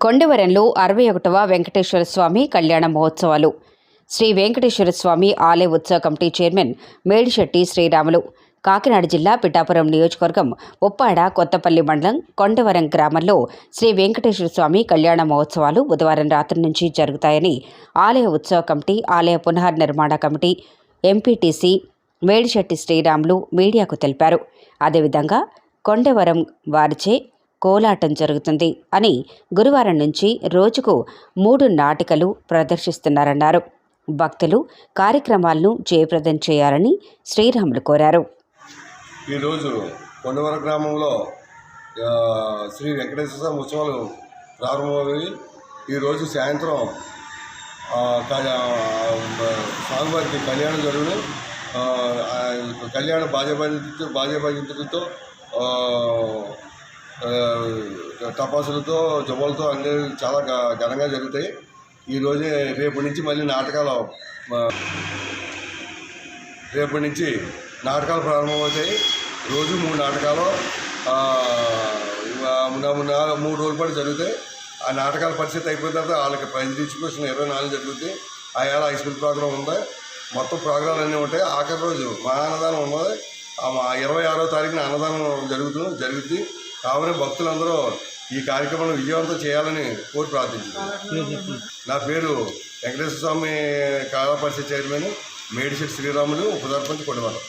కొండవరంలో అరవై ఒకటవ వెంకటేశ్వర స్వామి కళ్యాణ మహోత్సవాలు. శ్రీ వెంకటేశ్వర స్వామి ఆలయ ఉత్సవ కమిటీ చైర్మన్ మేడిశెట్టి శ్రీరాములు కాకినాడ జిల్లా పిఠాపురం నియోజకవర్గం ఉప్పాడ కొత్తపల్లి మండలం కొండవరం గ్రామంలో శ్రీ వెంకటేశ్వర స్వామి కళ్యాణ మహోత్సవాలు బుధవారం రాత్రి నుంచి జరుగుతాయని ఆలయ ఉత్సవ కమిటీ ఆలయ పునర్నిర్మాణ కమిటీ ఎంపీటీసీ మేడిశెట్టి శ్రీరాములు మీడియాకు తెలిపారు. అదేవిధంగా కొండవరం వారిచే కోలాటం జరుగుతుంది అని గురువారం నుంచి రోజుకు మూడు నాటికలు ప్రదర్శిస్తున్నారన్నారు. భక్తులు కార్యక్రమాలను జయప్రదం చేయాలని శ్రీరాములు కోరారు. ఈరోజు కొండవర గ్రామంలో శ్రీ వెంకటేశ్వర స్వామి ఉత్సవాలు ప్రారంభమయ్యి ఈరోజు సాయంత్రం స్వామివారికి కళ్యాణం జరుగును. కళ్యాణ బాజాబాజీతో బాజాబాజీలతో టపాసులతో జబ్బులతో అన్ని చాలా ఘ- ఘనంగా జరుగుతాయి. ఈరోజే రేపు నుంచి మళ్ళీ నాటకాలు రేపటి నుంచి నాటకాలు ప్రారంభమవుతాయి. రోజు మూడు నాటకాలు మూడు రోజుల పాటు జరుగుతాయి. ఆ నాటకాల పరిస్థితి అయిపోయిన తర్వాత వాళ్ళకి ప్రైజ్ డిస్ట్రిబ్యూషన్ ఇరవై నాలుగు జరుగుతుంది ఆ హై స్కూల్ ప్రోగ్రాం ఉంది. మొత్తం ప్రోగ్రాంలు అన్నీ ఉంటాయి. ఆఖరి రోజు మా అన్నదానం ఉన్నది. మా ఇరవై ఆరో తారీఖున అన్నదానం జరుగుతుంది జరుగుతుంది కావున భక్తులందరూ ఈ కార్యక్రమాన్ని విజయవంతం చేయాలని కోరి ప్రార్థించారు నా పేరు వెంకటేశ్వర స్వామి కళా పరిషత్ చైర్మన్ మేడిశెట్టి శ్రీరాములు ఉపసర్పంచ్ కొడవరం.